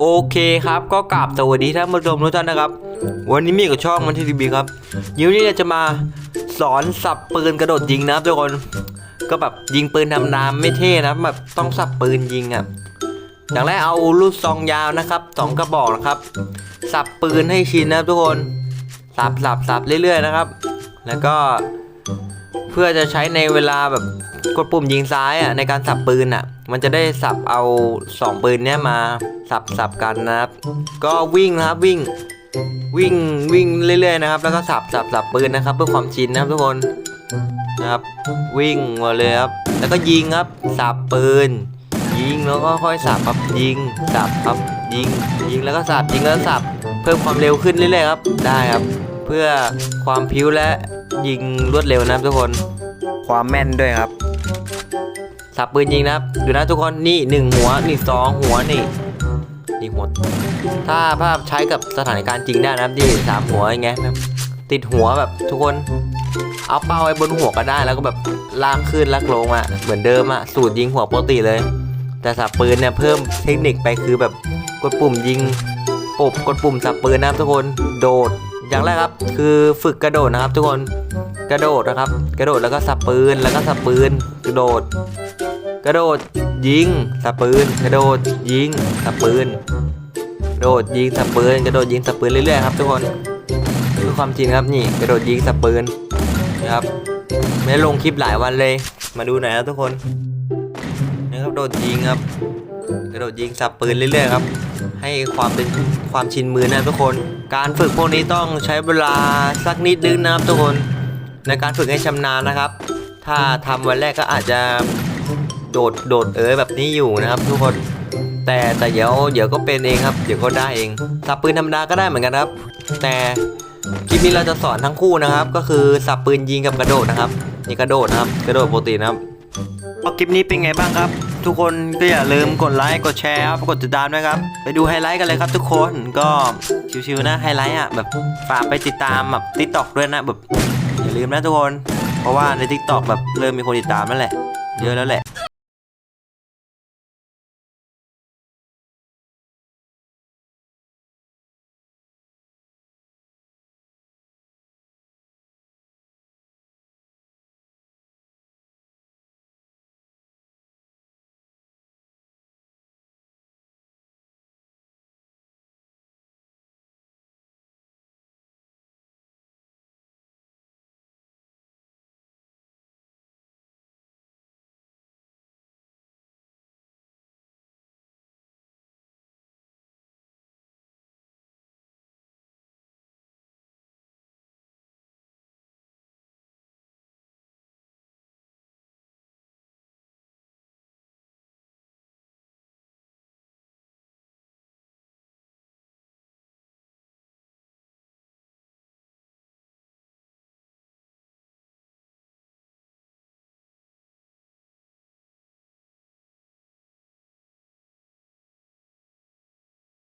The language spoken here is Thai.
โอเคครับก็กราบสวัสดีท่านผู้ชมทุกท่านนะครับ วันนี้มีกับช่องมันทีทีบีครับเดี๋ยวนี้จะมาสอนสับปืนกระโดดยิงนะครับทุกคนก็แบบยิงปืนทำน้ำไม่เท่นะแบบต้องสับปืนยิงอะอย่างแรกเอาลูกซองยาวนะครับสองกระบอกนะครับ สับปืนให้ชินนะครับทุกคนสับสับสับเรื่อยๆนะครับ แล้วก็ เพื่อจะใช้ในเวลาแบบกดปุ่มยิงซ้ายอะในการสับปืนอะ มันจะได้สับเอาสองปืนเนี้ยมาสับสับกันนะครับ ก็วิ่งนะครับวิ่งวิ่งวิ่งเรื่อยๆนะครับ แล้วก็สับสับสับปืนนะครับ เพื่อความชินนะครับทุกคนนะครับ วิ่งมาเลยครับแล้วก็ยิงครับสับปืน ยิงแล้วก็ค่อยสับครับยิงสับครับยิงยิงแล้วก็สับยิงแล้วสับเพิ่มความเร็วขึ้นเรื่อยๆครับได้ครับ เพื่อความพิ้วและ ยิงรวดเร็วนะครับทุกคน ความแม่นด้วยครับ สับปืนยิงนะครับ ดูนะทุกคน นี่หนึ่งหัว นี่สองหัว นี่ นี่หัวถ้าภาพใช้กับสถานการณ์จริงได้นะครับที่สามหัวอย่างเงี้ยแบบติดหัวแบบทุกคน เอาเป้าไว้บนหัวก็ได้ แล้วก็แบบลากขึ้นลากลงอะเหมือนเดิมอะสูตรยิงหัวปกติเลย แต่สับปืนเนี่ยเพิ่มเทคนิคไปคือแบบกดปุ่มยิงปุบกดปุ่มสับปืนนะครับทุกคน โดด อย่างแรกครับ คือฝึกกระโดดนะครับ ทุกคนกระโดดนะครับ กระโดดแล้วก็สับปืนแล้วก็สับปืนกระโดด กระโดดยิงสับปืน กระโดดยิงสับปืนกระโดดยิงสับปืนกระโดดยิงสับปืนเรื่อยๆครับทุกคนเพื่อความจริงครับนี่กระโดดยิงสับปืนนะครับไม่ลงคลิปหลายวันเลย มาดูหน่อยนะทุกคนนะครับโดดยิงครับ กระโดดยิงสับปืนเรื่อยๆครับ ให้ความเป็นความชินมือนะครับทุกคน การฝึกพวกนี้ต้องใช้เวลาสักนิดนึงนะครับทุกคน ในการฝึกให้ชำนาญนะครับ ถ้าทำวันแรกก็อาจจะโดดโดดเอ๋ยแบบนี้อยู่นะครับ ทุกคนแต่แต่เดี๋ยวเดี๋ยวก็เป็นเองครับเดี๋ยวก็ได้เองสับปืนธรรมดาก็ได้เหมือนกันครับ แต่คลิปนี้เราจะสอนทั้งคู่นะครับ ก็คือสับปืนยิงกับกระโดดนะครับนี่กระโดดนะครับ กระโดดปกตินะครับคลิปนี้เป็นไงบ้างครับ ทุกคนก็อย่าลืมกดไลค์กดแชร์ครับกดติดตามด้วยครับ ไปดูไฮไลท์กันเลยครับทุกคนก็ชิวๆนะไฮไลท์อะแบบฝากไปติดตามแบบทิกตอกด้วยนะแบบอย่าลืมนะทุกคน เพราะว่าในทิกตอกแบบเริ่มมีคนติดตามแล้วแหละ เยอะแล้วแหละ